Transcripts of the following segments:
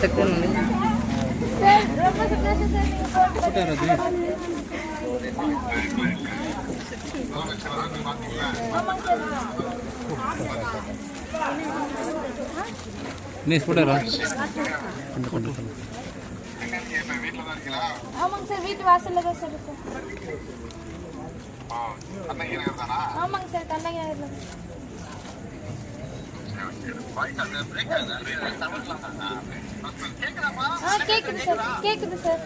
டக்குன்னு சார் ரொம்ப சந்தோஷம் சார் நீங்கள் போட்டு ஆமாங்க சார் நீ போட்டாரா ஆமாங்க சார் வீட்டு வாசல்ல தான் சார் இருக்கோம் ஆமாங்க சார் கண்ணகி நகர்ல ஆ கேக்குது சார். கேக்குது சார்.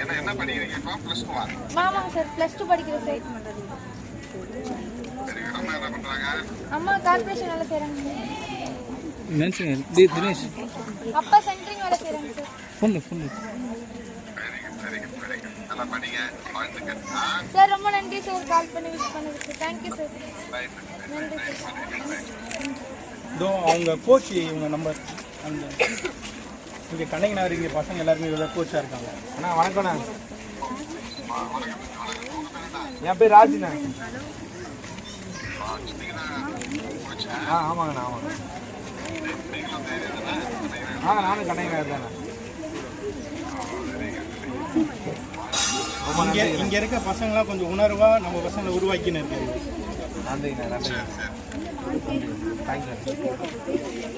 என்ன என்ன படிக்கிறீங்க இப்போ ப்ளஸ் டூவா ஆமாங்க சார் ப்ளஸ் டூ படிக்கிறேன் சார் சரி. அம்மா கார்பரேஷன் வேலை செய்கிறாங்க தினேஷ். அப்பா சென்ட்ரிங் வேலை செய்கிறாங்க சார். ஆ சார் ரொம்ப நன்றி சார். கால் பண்ணி விஷ் பண்ணதுக்கு. தேங்க்யூ சார் நன்றி சார் இதோ அவங்க கோச் இவங்க நம்பர் அந்த இங்கே கண்ணகி நகர் இங்கே பசங்க எல்லாருமே இவ்வளோ கோச்சாக இருக்காங்க. அண்ணா வணக்கம்ண்ணா. என் பேர் ராஜுண்ணா. ஆ ஆமாங்கண்ணா ஆமாங்க ஆ நானும் கண்ணகி நகர் தானே இங்கே இங்கே இருக்க பசங்களாம் கொஞ்சம் உணர்வாக நம்ம பசங்களை உருவாக்கின்னு இருக்காங்க நன்றிங்கண்ணா. நன்றிங்க தேங்க்யூ